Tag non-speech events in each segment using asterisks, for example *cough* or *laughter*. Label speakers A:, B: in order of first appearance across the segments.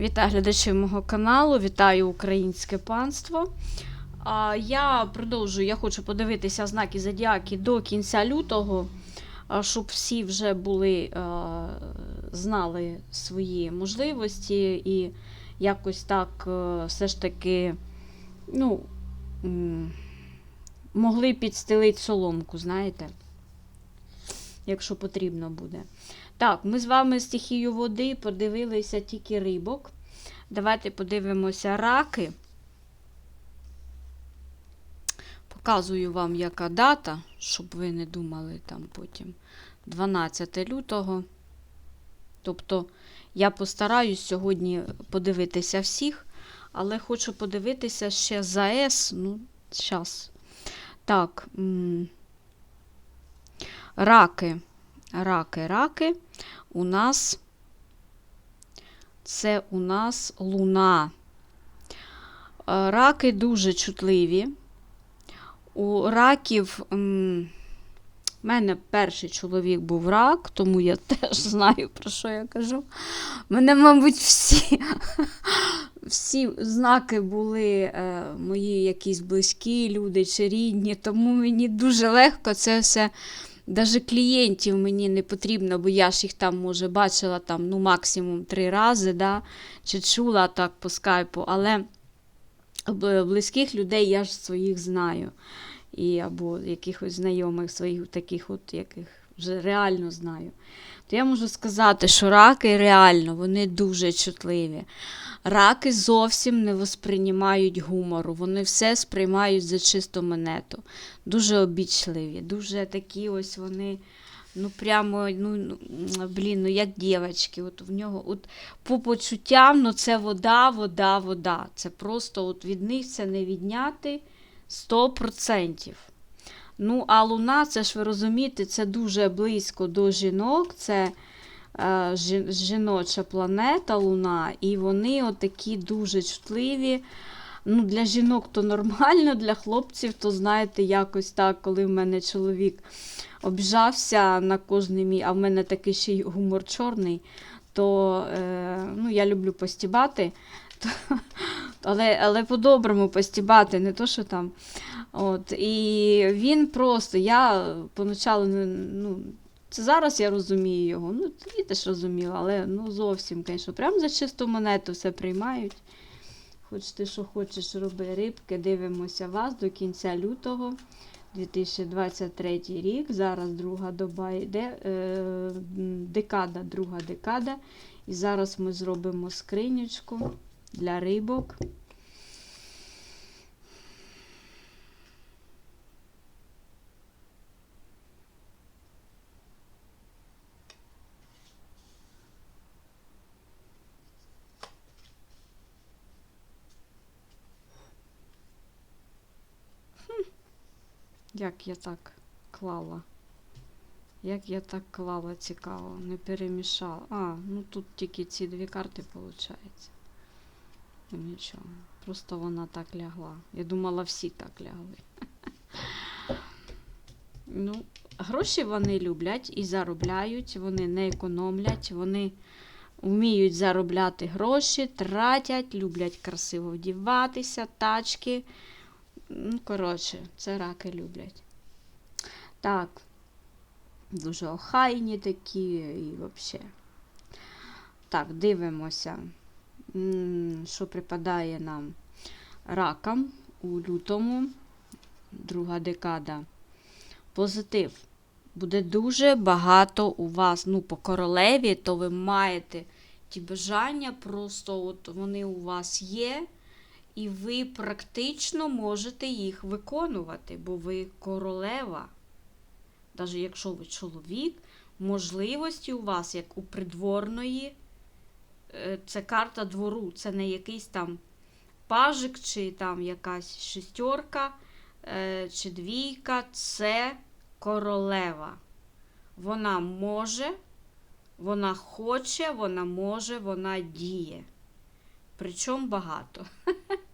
A: Вітаю глядачів мого каналу, вітаю українське панство. Я продовжую, я хочу подивитися знаки зодіаки до кінця лютого, щоб всі вже були, знали свої можливості і якось так все ж таки ну, могли підстелити соломку, знаєте, якщо потрібно буде. Так, ми з вами стихію води подивилися тільки рибок. Давайте подивимося раки. Показую вам, яка дата, щоб ви не думали там потім 12 лютого. Тобто я постараюсь сьогодні подивитися всіх, але хочу подивитися ще за С. Ну, зараз. Так. Раки. Раки, раки. У нас це у нас луна. Е, Раки дуже чутливі. У раків. в мене перший чоловік був рак, тому я *laughs* теж знаю, про що я кажу. Мене, мабуть, всі, *laughs* всі знаки були е, мої якісь близькі люди чи рідні, тому мені дуже легко це все. Навіть клієнтів мені не потрібно, бо я ж їх там, може, бачила там, ну, максимум три рази, да, чи чула так по скайпу, але близьких людей я ж своїх знаю. І, або якихось знайомих своїх таких, от, яких вже реально знаю. То я можу сказати, що раки реально вони дуже чутливі. Раки зовсім не восприймають гумору, вони все сприймають за чисту монету. Дуже обічливі, дуже такі ось вони. Ну, прямо, ну, ну, блін, ну як дівчатки. От в нього, от по почуттям, ну це вода, вода, вода. Це просто от від них це не відняти 100%. Ну, а луна, це ж ви розумієте, це дуже близько до жінок. Це е, жіноча планета Луна, і вони отакі дуже чутливі. Ну, для жінок то нормально, для хлопців, то знаєте, якось так, коли в мене чоловік обіжався на кожний мій, а в мене такий ще й гумор чорний, то е, ну, я люблю постібати. *laughs* То, але, але по-доброму постібати, не то, що там. От, і він просто, я поначалу, ну, це зараз я розумію його. Ну, тоді теж розуміла, але ну, зовсім, звісно, прям за чисту монету все приймають. Хоч ти що хочеш, роби рибки, дивимося вас до кінця лютого 2023 рік. Зараз друга доба йде, е, декада, друга декада. І зараз ми зробимо скринючку для рибок. Як я так клала? Як я так клала, цікаво, не перемішала. А, ну тут тільки ці дві карти, виходить. Ну нічого. Просто вона так лягла. Я думала, всі так лягли. *laughs* Ну, гроші вони люблять і заробляють, вони не економлять, вони вміють заробляти гроші, тратять, люблять красиво вдіватися, тачки. Ну, коротше, це раки люблять. Так. Дуже охайні такі і взагалі. Так, дивимося, що припадає нам ракам у лютому, друга декада. Позитив. Буде дуже багато у вас, ну, по королеві, то ви маєте ті бажання, просто от вони у вас є, і ви практично можете їх виконувати, бо ви королева. Навіть якщо ви чоловік, можливості у вас, як у придворної, е, це карта двору, це не якийсь там пажик, чи там якась шестерка, е, чи двійка, це королева. Вона може, вона хоче, вона може, вона діє. Причому багато. *laughs*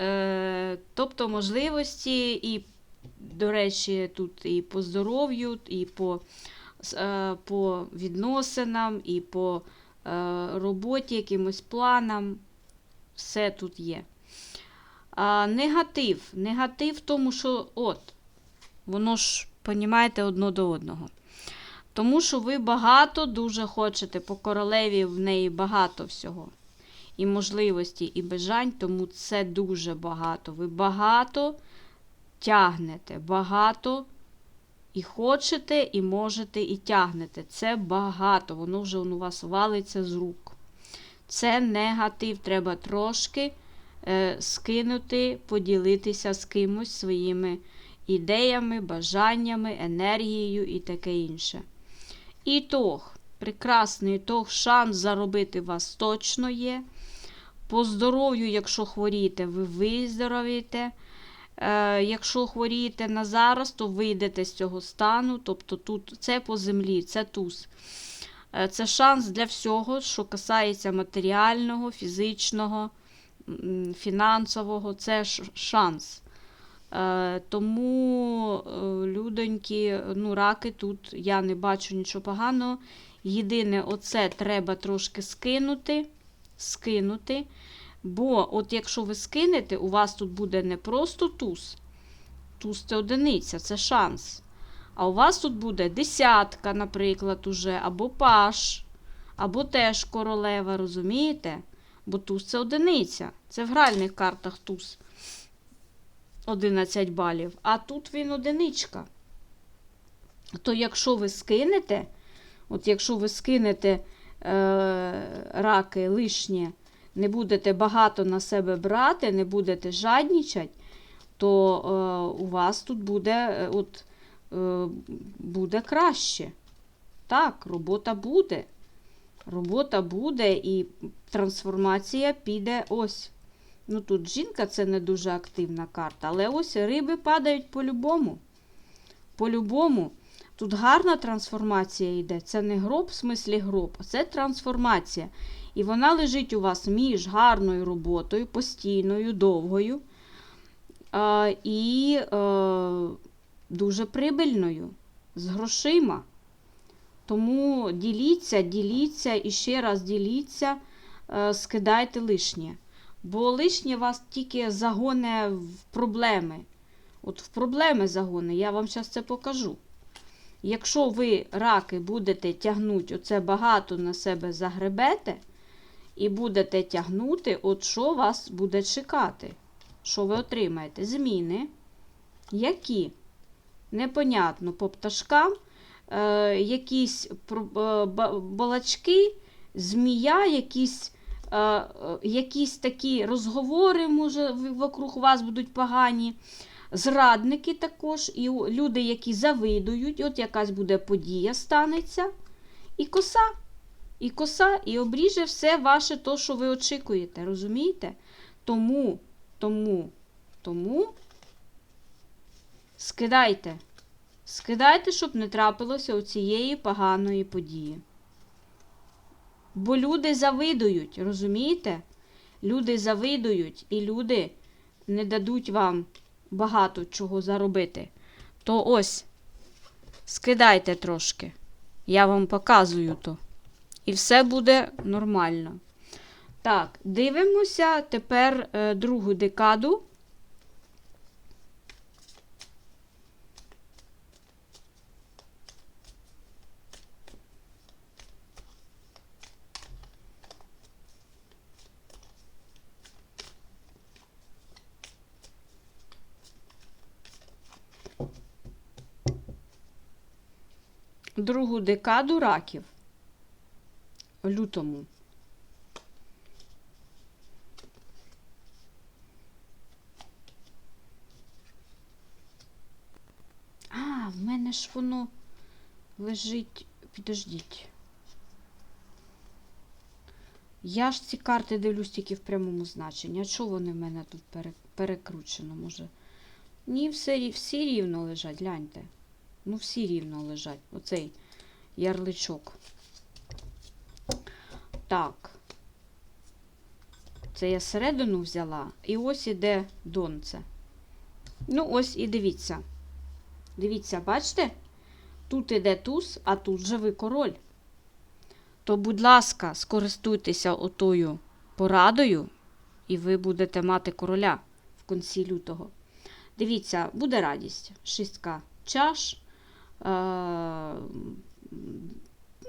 A: Е, тобто можливості і, до речі, тут і по здоров'ю, і по, е, по відносинам, і по роботі, якимось планам. Все тут є. А, негатив. Негатив в тому, що от, воно ж, понімаєте, одно до одного. Тому що ви багато дуже хочете по королеві в неї багато всього. І можливості, і бажань, тому це дуже багато. Ви багато тягнете, багато і хочете, і можете, і тягнете. Це багато, воно вже у вас валиться з рук. Це негатив, треба трошки е, скинути, поділитися з кимось своїми ідеями, бажаннями, енергією і таке інше. Ітог, прекрасний ітог, шанс заробити вас точно є. По здоров'ю, якщо хворієте, ви виздоровієте. Е, якщо хворієте на зараз, то вийдете з цього стану. Тобто тут це по землі, це туз. Е, це шанс для всього, що касається матеріального, фізичного, фінансового. Це ш- шанс. Е, Тому, людоньки, ну, раки тут я не бачу нічого поганого. Єдине, оце треба трошки скинути. Скинути. Бо, от якщо ви скинете, у вас тут буде не просто туз. Туз це одиниця, це шанс. А у вас тут буде десятка, наприклад, уже, або паш, або теж королева, розумієте? Бо туз це одиниця. Це в гральних картах туз. 11 балів. А тут він одиничка. То якщо ви скинете, от якщо ви скинете раки лишнє, не будете багато на себе брати, не будете жаднічати, то е, у вас тут буде, е, от, е, буде краще. Так, робота буде. Робота буде і трансформація піде ось. Ну тут жінка це не дуже активна карта, але ось риби падають по-любому. По-любому. Тут гарна трансформація йде. Це не гроб, в смислі гроб, а це трансформація. І вона лежить у вас між гарною роботою, постійною, довгою е, і е, дуже прибильною, з грошима. Тому діліться, діліться і ще раз діліться, е, скидайте лишнє. Бо лишнє вас тільки загоне в проблеми. От в проблеми загоне, я вам зараз це покажу. Якщо ви раки будете тягнути оце багато на себе загребете, і будете тягнути, от що вас буде чекати? Що ви отримаєте? Зміни. Які? Непонятно, по пташкам, е, якісь е, балачки, змія, якісь, е, е, якісь такі розговори, може, вокруг вас будуть погані. Зрадники також, і люди, які завидують, от якась буде подія станеться, і коса. І коса, і обріже все ваше то, що ви очікуєте, розумієте? Тому, тому, тому скидайте. Скидайте, щоб не трапилося оцієї поганої події. Бо люди завидують, розумієте? Люди завидують, і люди не дадуть вам багато чого заробити. То ось, скидайте трошки. Я вам показую то. І все буде нормально. Так, дивимося тепер е, другу декаду. Другу декаду раків лютому. А, в мене ж воно лежить. Підождіть. Я ж ці карти дивлюсь тільки в прямому значенні. А чого вони в мене тут пере- перекручено, може? Ні, все, всі рівно лежать, гляньте. Ну, всі рівно лежать. Оцей ярличок. Так. Це я середину взяла. І ось іде донце. Ну, ось і дивіться. Дивіться, бачите? Тут іде туз, а тут же ви король. то, будь ласка, скористуйтеся отою порадою, і ви будете мати короля в кінці лютого. Дивіться, буде радість. Шістка чаш.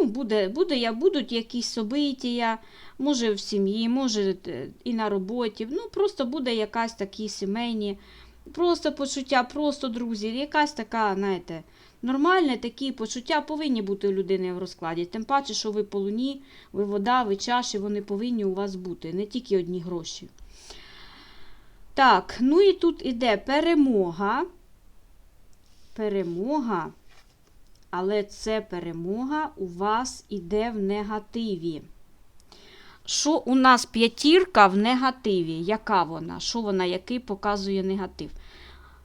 A: Ну, буде, буде, я- будуть якісь события, може в сім'ї, може і на роботі. Ну, просто буде якась такі сімейні, просто почуття, просто друзі, якась така, знаєте, нормальне такі почуття повинні бути у людини в розкладі. Тим паче, що ви по луні, ви вода, ви чаші, вони повинні у вас бути, не тільки одні гроші. Так, ну і тут іде перемога. Перемога. Але це перемога у вас іде в негативі. Що у нас п'ятірка в негативі? Яка вона? Що вона, який показує негатив?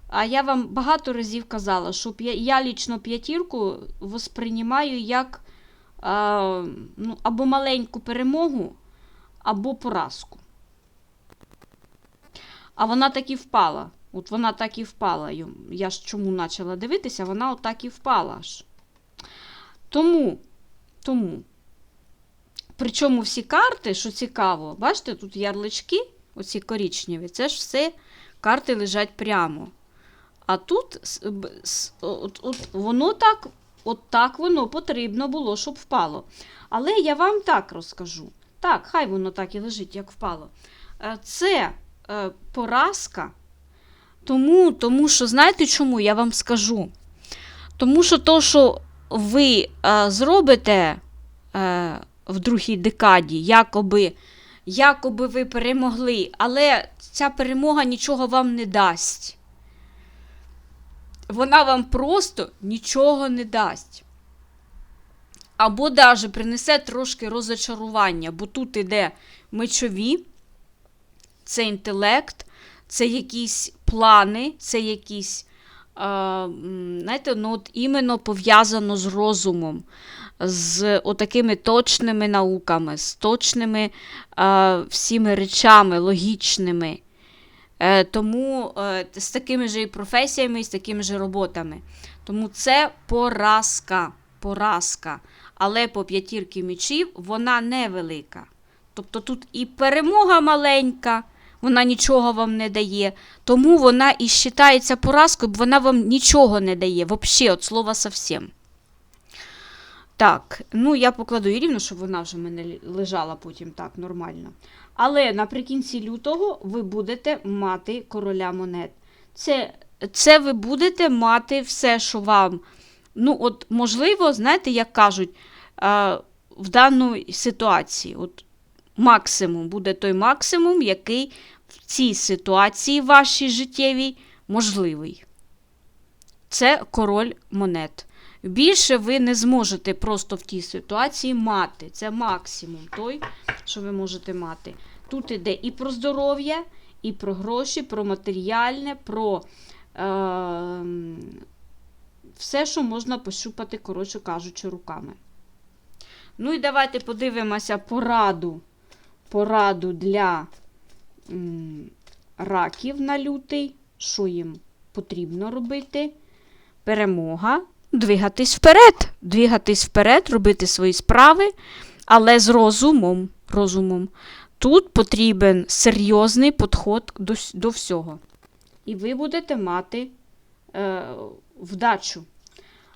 A: А я вам багато разів казала, що я лічно п'ятірку восприймаю як а, ну, або маленьку перемогу, або поразку. А вона так і впала. От вона так і впала. Я ж чому почала дивитися, вона отак і впала аж. Тому, тому. Причому всі карти, що цікаво, бачите, тут ярлички, оці корічневі, це ж все карти лежать прямо. А тут от, от, воно так, от так воно потрібно було, щоб впало. Але я вам так розкажу. Так, хай воно так і лежить, як впало. Е, Це е, поразка. Тому, тому що, знаєте чому? Я вам скажу. Тому що то, що ви е, зробите е, в другій декаді, якоби, якоби ви перемогли, але ця перемога нічого вам не дасть. Вона вам просто нічого не дасть. Або даже принесе трошки розочарування, бо тут іде мечові, це інтелект, це якісь плани, це якісь, знаєте, ну от іменно пов'язано з розумом, з отакими точними науками, з точними всіми речами, логічними. Е, тому е, з такими ж і професіями, і з такими ж роботами. Тому це поразка. поразка. Але по п'ятірки мечів вона невелика. Тобто тут і перемога маленька, вона нічого вам не дає. Тому вона і вважається поразкою, бо вона вам нічого не дає. Взагалі, от слова совсем. Так, ну я покладу її рівно, щоб вона вже в мене лежала потім так нормально. Але наприкінці лютого ви будете мати короля монет. Це, це ви будете мати все, що вам. Ну, от, можливо, знаєте, як кажуть, в даній ситуації, от максимум буде той максимум, який в цій ситуації вашій життєвій можливий. Це король монет. Більше ви не зможете просто в тій ситуації мати. Це максимум той, що ви можете мати. Тут іде і про здоров'я, і про гроші, про матеріальне, про е, все, що можна пощупати, коротше кажучи, руками. Ну і давайте подивимося пораду. Пораду для раків на лютий. Що їм потрібно робити? Перемога. Двигатись вперед. Двигатись вперед, робити свої справи, але з розумом. розумом. Тут потрібен серйозний підход до, до всього. І ви будете мати е, вдачу.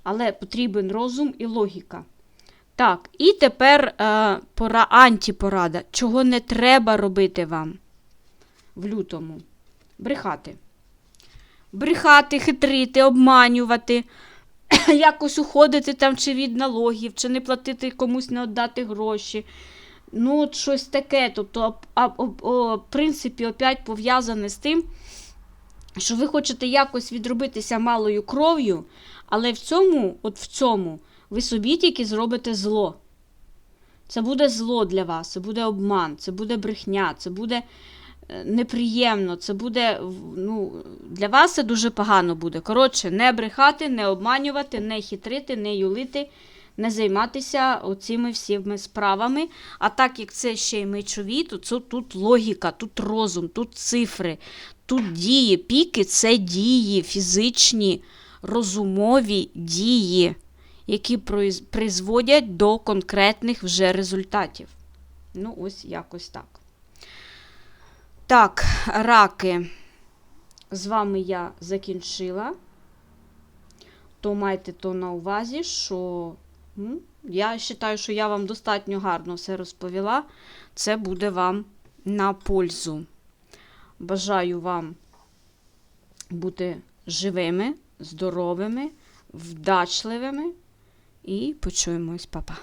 A: Але потрібен розум і логіка. Так, і тепер е, пора антипорада. Чого не треба робити вам в лютому? Брехати. Брехати, хитрити, обманювати, *coughs* якось уходити там чи від налогів, чи не платити комусь не віддати гроші. Ну, от щось таке. Тобто, а, в принципі, опять пов'язане з тим, що ви хочете якось відробитися малою кров'ю, але в цьому, от в цьому, ви собі тільки зробите зло. Це буде зло для вас, це буде обман, це буде брехня, це буде е, неприємно, це буде, ну, для вас це дуже погано буде. Коротше, не брехати, не обманювати, не хитрити, не юлити, не займатися оцими всіми справами. А так як це ще й мечові, то це тут логіка, тут розум, тут цифри, тут дії. Піки це дії, фізичні, розумові дії. Які призводять до конкретних вже результатів. Ну, ось якось так. Так, раки. З вами я закінчила. То майте то на увазі, що м, я вважаю, що я вам достатньо гарно все розповіла. Це буде вам на пользу. Бажаю вам бути живими, здоровими, вдачливими і почуємось, Па-па.